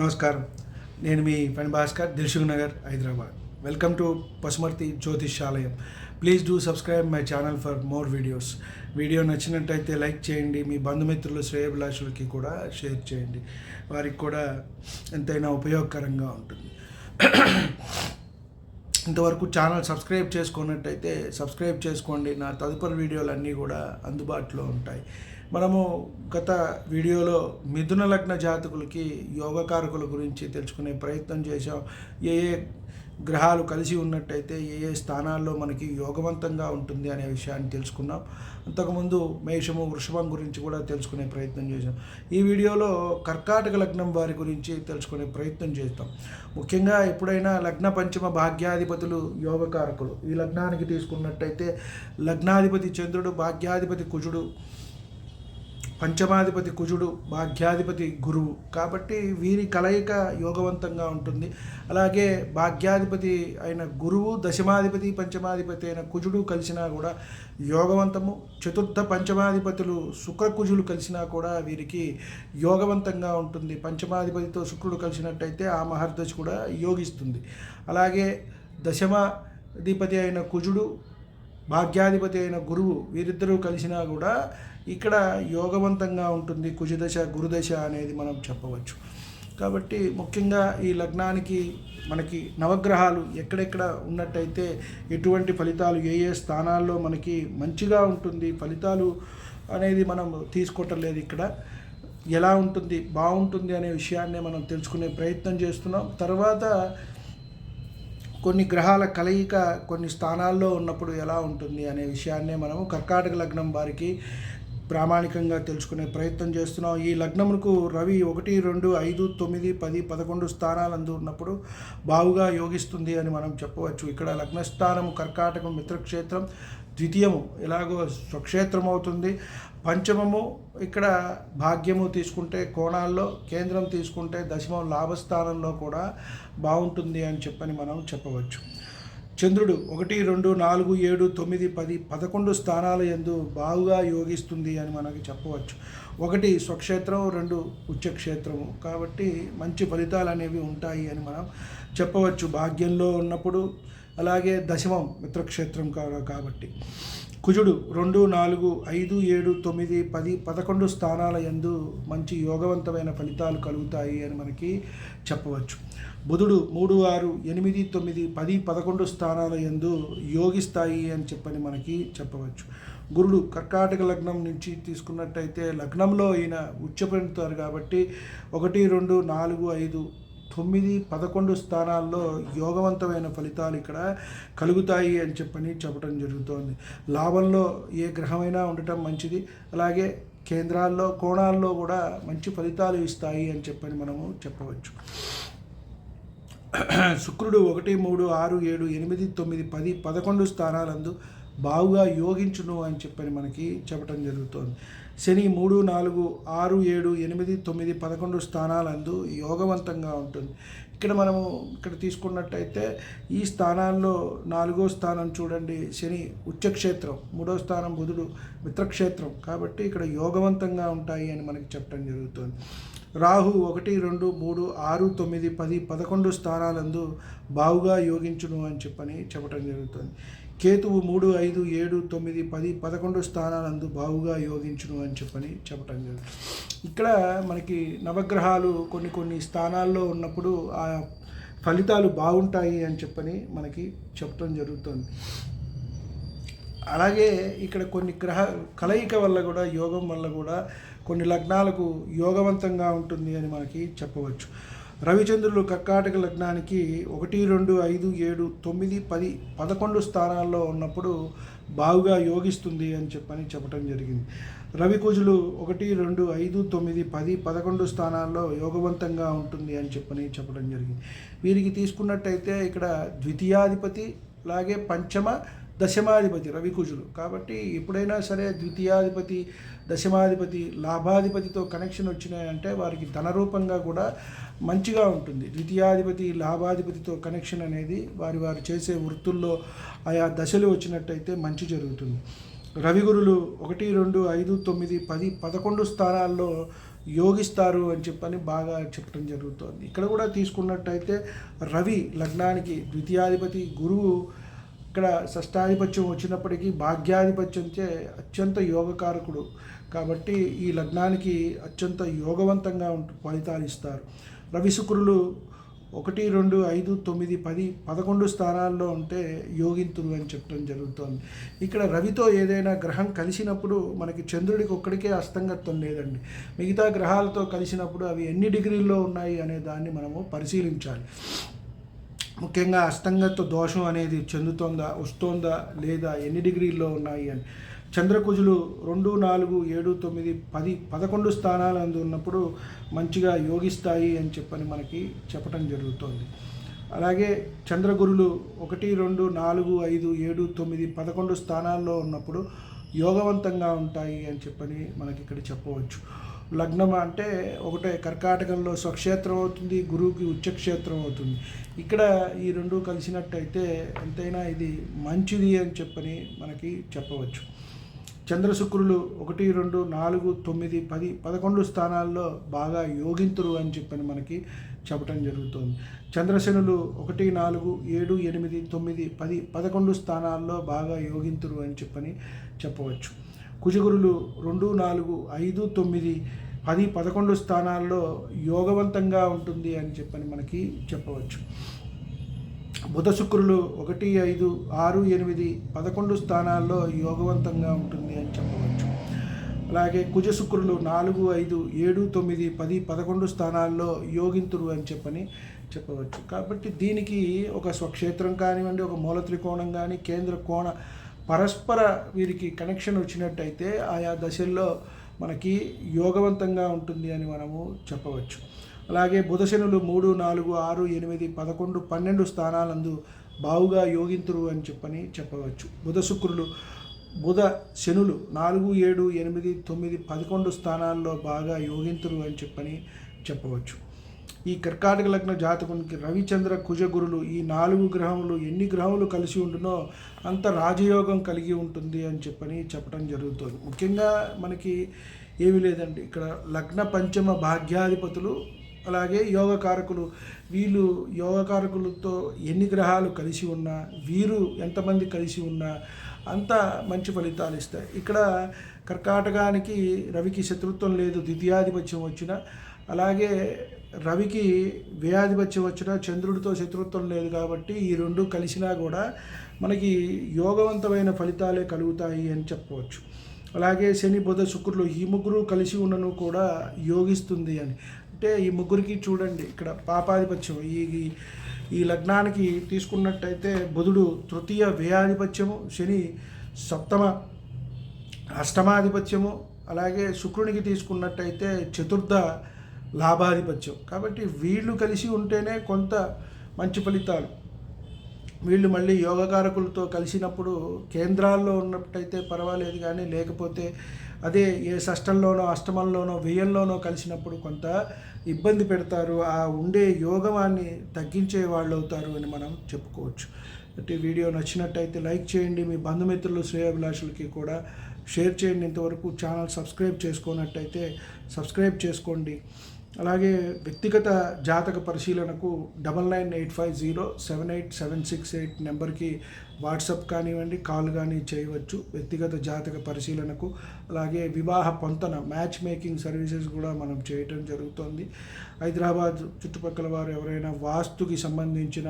నమస్కారం. నేను మీ పని Bhaskar Dilsukhnagar Hyderabad. Welcome to Pasumarthi Jyotishyalayam. Please do subscribe my channel for more videos. Video నచ్చినట్టయితే like చేయండి. మీ బంధుమిత్రులు శ్రేయభిలాషులకి కూడా షేర్ చేయండి. వారికి కూడా ఎంతైనా ఉపయోగకరంగా ఉంటుంది. ఇంతవరకు ఛానల్ సబ్స్క్రైబ్ చేసుకున్నట్టయితే సబ్స్క్రైబ్ చేసుకోండి. నా తదుపరి వీడియోలు అన్నీ కూడా అందుబాటులో ఉంటాయి. మనము గత వీడియోలో మిథున లగ్న జాతకులకి యోగకారకుల గురించి తెలుసుకునే ప్రయత్నం చేశాం. ఏ ఏ గ్రహాలు కలిసి ఉన్నట్టయితే ఏ ఏ స్థానాల్లో మనకి యోగవంతంగా ఉంటుంది అనే విషయాన్ని తెలుసుకున్నాం. అంతకుముందు మేషము వృషభం గురించి కూడా తెలుసుకునే ప్రయత్నం చేశాం. ఈ వీడియోలో కర్కాటక లగ్నం వారి గురించి తెలుసుకునే ప్రయత్నం చేస్తాం. ముఖ్యంగా ఎప్పుడైనా లగ్న పంచమ భాగ్యాధిపతులు యోగకారకులు ఈ లగ్నానికి తీసుకున్నట్టయితే లగ్నాధిపతి చంద్రుడు భాగ్యాధిపతి కుజుడు పంచమాధిపతి కుజుడు భాగ్యాధిపతి గురువు. కాబట్టి వీరి కలయిక యోగవంతంగా ఉంటుంది. అలాగే భాగ్యాధిపతి అయిన గురువు దశమాధిపతి పంచమాధిపతి అయిన కుజుడు కలిసినా కూడా యోగవంతము. చతుర్థ పంచమాధిపతులు శుక్ర కుజులు కలిసినా కూడా వీరికి యోగవంతంగా ఉంటుంది. పంచమాధిపతితో శుక్రుడు కలిసినట్టయితే ఆ మహర్దశ కూడా యోగిస్తుంది. అలాగే దశమాధిపతి అయిన కుజుడు భాగ్యాధిపతి అయిన గురువు వీరిద్దరూ కలిసినా కూడా ఇక్కడ యోగవంతంగా ఉంటుంది కుజదశ గురుదశ అనేది మనం చెప్పవచ్చు. కాబట్టి ముఖ్యంగా ఈ లగ్నానికి మనకి నవగ్రహాలు ఎక్కడెక్కడ ఉన్నట్టయితే ఎటువంటి ఫలితాలు ఏ ఏ స్థానాల్లో మనకి మంచిగా ఉంటుంది ఫలితాలు అనేది మనం తీసుకోవటం లేదు ఇక్కడ. ఎలా ఉంటుంది బాగుంటుంది అనే విషయాన్నే మనం తెలుసుకునే ప్రయత్నం చేస్తున్నాం. తర్వాత కొన్ని గ్రహాల కలయిక కొన్ని స్థానాల్లో ఉన్నప్పుడు ఎలా ఉంటుంది అనే విషయాన్నే మనము కర్కాటక లగ్నం వారికి ప్రామాణికంగా తెలుసుకునే ప్రయత్నం చేస్తున్నాం. ఈ లగ్నమునకు రవి ఒకటి రెండు ఐదు తొమ్మిది పది పదకొండు స్థానాలందు ఉన్నప్పుడు బావుగా యోగిస్తుంది అని మనం చెప్పవచ్చు. ఇక్కడ లగ్నస్థానము కర్కాటకం మిత్రక్షేత్రం ద్వితీయము ఎలాగో స్వక్షేత్రం అవుతుంది పంచమము ఇక్కడ భాగ్యము తీసుకుంటే కోణాల్లో కేంద్రం తీసుకుంటే దశమం లాభస్థానంలో కూడా బాగుంటుంది అని చెప్పని మనం చెప్పవచ్చు. చంద్రుడు ఒకటి రెండు నాలుగు ఏడు తొమ్మిది పది పదకొండు స్థానాల ఎందు బాగుగా యోగిస్తుంది అని మనకి చెప్పవచ్చు. ఒకటి స్వక్షేత్రం రెండు ఉచ్చక్షేత్రము. కాబట్టి మంచి ఫలితాలు అనేవి ఉంటాయి అని మనం చెప్పవచ్చు. భాగ్యంలో ఉన్నప్పుడు అలాగే దశమం మిత్రక్షేత్రం కాబట్టి. కుజుడు రెండు నాలుగు ఐదు ఏడు తొమ్మిది పది పదకొండు స్థానాల ఎందు మంచి యోగవంతమైన ఫలితాలు కలుగుతాయి అని మనకి చెప్పవచ్చు. బుధుడు మూడు ఆరు ఎనిమిది తొమ్మిది పది పదకొండు స్థానాల ఎందు యోగిస్తాయి అని చెప్పని మనకి చెప్పవచ్చు. గురుడు కర్కాటక లగ్నం నుంచి తీసుకున్నట్టయితే లగ్నంలో ఈయన ఉచ్చపడుతారు కాబట్టి ఒకటి రెండు నాలుగు ఐదు తొమ్మిది పదకొండు స్థానాల్లో యోగవంతమైన ఫలితాలు ఇక్కడ కలుగుతాయి అని చెప్పని చెప్పడం జరుగుతోంది. లాభంలో ఏ గ్రహమైనా ఉండటం మంచిది. అలాగే కేంద్రాల్లో కోణాల్లో కూడా మంచి ఫలితాలు ఇస్తాయి అని చెప్పని మనము చెప్పవచ్చు. శుక్రుడు ఒకటి మూడు ఆరు ఏడు ఎనిమిది తొమ్మిది పది పదకొండు స్థానాలందు బావుగా యోగించును అని చెప్పని మనకి చెప్పడం జరుగుతోంది. శని మూడు నాలుగు ఆరు ఏడు ఎనిమిది తొమ్మిది పదకొండు స్థానాలందు యోగవంతంగా ఉంటుంది. ఇక్కడ మనము ఇక్కడ తీసుకున్నట్టయితే ఈ స్థానాల్లో నాలుగో స్థానం చూడండి. శని ఉచ్చక్షేత్రం మూడో స్థానం బుధుడు మిత్రక్షేత్రం. కాబట్టి ఇక్కడ యోగవంతంగా ఉంటాయి అని మనకి చెప్పడం జరుగుతుంది. రాహు ఒకటి రెండు మూడు ఆరు తొమ్మిది పది పదకొండు స్థానాలందు బావుగా యోగించును అని చెప్పని చెప్పడం జరుగుతుంది. కేతువు మూడు ఐదు ఏడు తొమ్మిది పది పదకొండు స్థానాలందు బావుగా యోగించును అని చెప్పని చెప్పటం జరుగుతుంది ఇక్కడ మనకి నవగ్రహాలు కొన్ని కొన్ని స్థానాల్లో ఉన్నప్పుడు ఆ ఫలితాలు బాగుంటాయి అని చెప్పని మనకి చెప్పడం జరుగుతుంది. అలాగే ఇక్కడ కొన్ని గ్రహ కలయిక వల్ల కూడా యోగం వల్ల కూడా కొన్ని లగ్నాలకు యోగవంతంగా ఉంటుంది అని మనకి చెప్పవచ్చు. రవిచంద్రులు కర్కాటక లగ్నానికి ఒకటి రెండు ఐదు ఏడు తొమ్మిది పది పదకొండు స్థానాల్లో ఉన్నప్పుడు బాగుగా యోగిస్తుంది అని చెప్పని చెప్పడం జరిగింది. రవి కుజులు ఒకటి రెండు ఐదు తొమ్మిది పది పదకొండు స్థానాల్లో యోగవంతంగా ఉంటుంది అని చెప్పని చెప్పడం జరిగింది. వీరికి తీసుకున్నట్టయితే ఇక్కడ ద్వితీయాధిపతి అలాగే పంచమ దశమాధిపతి రవికుజులు. కాబట్టి ఎప్పుడైనా సరే ద్వితీయాధిపతి దశమాధిపతి లాభాధిపతితో కనెక్షన్ వచ్చినాయంటే వారికి ధనరూపంగా కూడా మంచిగా ఉంటుంది. ద్వితీయాధిపతి లాభాధిపతితో కనెక్షన్ అనేది వారి వారు చేసే వృత్తుల్లో ఆయా దశలు వచ్చినట్టయితే మంచి జరుగుతుంది. రవిగురులు ఒకటి రెండు ఐదు తొమ్మిది పది పదకొండు స్థానాల్లో యోగిస్తారు అని చెప్పని బాగా చెప్పడం జరుగుతోంది. ఇక్కడ కూడా తీసుకున్నట్టయితే రవి లగ్నానికి ద్వితీయాధిపతి గురువు ఇక్కడ షష్టాధిపత్యం వచ్చినప్పటికీ భాగ్యాధిపత్యంచే అత్యంత యోగకారకుడు. కాబట్టి ఈ లగ్నానికి అత్యంత యోగవంతంగా ఫలితాలు ఇస్తారు. రవి శుక్రులు ఒకటి రెండు ఐదు తొమ్మిది పది పదకొండు స్థానాల్లో ఉంటే యోగింతులు అని చెప్పడం జరుగుతుంది. ఇక్కడ రవితో ఏదైనా గ్రహం కలిసినప్పుడు మనకి చంద్రుడికి ఒక్కడికే అస్తంగత్వం లేదండి. మిగతా గ్రహాలతో కలిసినప్పుడు అవి ఎన్ని డిగ్రీల్లో ఉన్నాయి అనే దాన్ని మనము పరిశీలించాలి. ముఖ్యంగా అస్తంగత దోషం అనేది చెందుతోందా వస్తోందా లేదా ఎన్ని డిగ్రీల్లో ఉన్నాయి అని. చంద్రకుజులు రెండు నాలుగు ఏడు తొమ్మిది పది పదకొండు స్థానాలు అందు ఉన్నప్పుడు మంచిగా యోగిస్తాయి అని చెప్పని మనకి చెప్పడం జరుగుతోంది. అలాగే చంద్రగురులు ఒకటి రెండు నాలుగు ఐదు ఏడు తొమ్మిది పదకొండు స్థానాల్లో ఉన్నప్పుడు యోగవంతంగా ఉంటాయి అని చెప్పని మనకి ఇక్కడ చెప్పవచ్చు. లగ్నం అంటే ఒకటే కర్కాటకంలో స్వక్షేత్రం అవుతుంది గురువుకి ఉచ్చక్షేత్రం అవుతుంది. ఇక్కడ ఈ రెండు కలిసినట్టయితే ఎంతైనా ఇది మంచిది అని చెప్పని మనకి చెప్పవచ్చు. చంద్రశుక్రులు ఒకటి రెండు నాలుగు తొమ్మిది పది పదకొండు స్థానాల్లో బాగా యోగింతురు అని చెప్పని మనకి చెప్పడం జరుగుతుంది. చంద్రశనులు ఒకటి నాలుగు ఏడు ఎనిమిది తొమ్మిది పది పదకొండు స్థానాల్లో బాగా యోగింతురు అని చెప్పని చెప్పవచ్చు. కుజగురులు రెండు నాలుగు ఐదు తొమ్మిది పది పదకొండు స్థానాల్లో యోగవంతంగా ఉంటుంది అని చెప్పని మనకి చెప్పవచ్చు. బుధ శుక్రులు ఒకటి ఐదు ఆరు ఎనిమిది పదకొండు స్థానాల్లో యోగవంతంగా ఉంటుంది అని చెప్పవచ్చు. అలాగే కుజ శుక్రులు నాలుగు ఐదు ఏడు తొమ్మిది పది పదకొండు స్థానాల్లో యోగింతురు అని చెప్పని చెప్పవచ్చు. కాబట్టి దీనికి ఒక స్వక్షేత్రం కానివ్వండి ఒక మూల త్రికోణం కానీ కేంద్ర కోణ పరస్పర వీరికి కనెక్షన్ వచ్చినట్టయితే ఆయా దశల్లో మనకి యోగవంతంగా ఉంటుంది అని మనము చెప్పవచ్చు. అలాగే బుధశనులు మూడు నాలుగు ఆరు ఎనిమిది పదకొండు పన్నెండు స్థానాలందు బావుగా యోగింతురు అని చెప్పని చెప్పవచ్చు. బుధ శుక్రులు బుధ శనులు నాలుగు ఏడు ఎనిమిది తొమ్మిది పదకొండు స్థానాల్లో బాగా యోగింతురు అని చెప్పని చెప్పవచ్చు. ఈ కర్కాటక లగ్న జాతకునికి రవిచంద్ర కుజగురులు ఈ నాలుగు గ్రహములు ఎన్ని గ్రహములు కలిసి ఉండునో అంత రాజయోగం కలిగి ఉంటుంది అని చెప్పని చెప్పడం జరుగుతుంది. ముఖ్యంగా మనకి ఏమీ లేదండి. ఇక్కడ లగ్న పంచమ భాగ్యాధిపతులు అలాగే యోగకారకులు. వీళ్ళు యోగకారకులతో ఎన్ని గ్రహాలు కలిసి ఉన్నా వీరు ఎంతమంది కలిసి ఉన్నా అంత మంచి ఫలితాలు ఇస్తాయి. ఇక్కడ కర్కాటకానికి రవికి శత్రుత్వం లేదు ద్వితీయాధిపత్యం వచ్చిన అలాగే రవికి వ్యయాధిపత్యం వచ్చిన చంద్రుడితో శత్రుత్వం లేదు కాబట్టి ఈ రెండు కలిసినా కూడా మనకి యోగవంతమైన ఫలితాలే కలుగుతాయి అని చెప్పవచ్చు. అలాగే శని బుధ శుక్రులు ఈ ముగ్గురు కలిసి ఉన్నను కూడా యోగిస్తుంది అని. అంటే ఈ ముగ్గురికి చూడండి ఇక్కడ పాపాధిపత్యం. ఈ ఈ లగ్నానికి తీసుకున్నట్టయితే బుధుడు తృతీయ వ్యయాధిపత్యము శని సప్తమ అష్టమాధిపత్యము అలాగే శుక్రునికి తీసుకున్నట్టయితే చతుర్థ లాభాధిపత్యం. కాబట్టి వీళ్ళు కలిసి ఉంటేనే కొంత మంచి ఫలితాలు. వీళ్ళు మళ్ళీ యోగకారకులతో కలిసినప్పుడు కేంద్రాల్లో ఉన్నట్టయితే పర్వాలేదు కానీ లేకపోతే అదే ఏ షష్టంలోనో అష్టమంలోనో వ్యయంలోనో కలిసినప్పుడు కొంత ఇబ్బంది పెడతారు. ఆ ఉండే యోగమాన్ని తగ్గించే వాళ్ళు అవుతారు అని మనం చెప్పుకోవచ్చు. అంటే వీడియో నచ్చినట్టయితే లైక్ చేయండి. మీ బంధుమిత్రులు శ్రేయాభిలాషులకి కూడా షేర్ చేయండి. ఇంతవరకు ఛానల్ సబ్స్క్రైబ్ చేసుకున్నట్టయితే సబ్స్క్రైబ్ చేసుకోండి. అలాగే వ్యక్తిగత జాతక పరిశీలనకు double nine eight five zero seven eight seven six eight నెంబర్కి వాట్సాప్ కానివ్వండి కాల్ కానీ చేయవచ్చు. వ్యక్తిగత జాతక పరిశీలనకు అలాగే వివాహ పొంతన మ్యాచ్ మేకింగ్ సర్వీసెస్ కూడా మనం చేయటం జరుగుతుంది. హైదరాబాద్ చుట్టుపక్కల వారు ఎవరైనా వాస్తుకి సంబంధించిన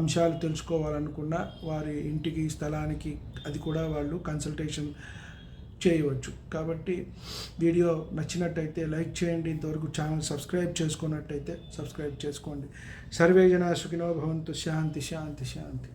అంశాలు తెలుసుకోవాలనుకున్న వారి ఇంటికి స్థలానికి అది కూడా వాళ్ళు కన్సల్టేషన్ చేయవచ్చు. కాబట్టి వీడియో నచ్చినట్టయితే లైక్ చేయండి. ఇంతవరకు ఛానల్ సబ్స్క్రైబ్ చేసుకున్నట్టయితే సబ్స్క్రైబ్ చేసుకోండి. సర్వే జన సుఖినో భవంతు. శాంతి శాంతి శాంతి.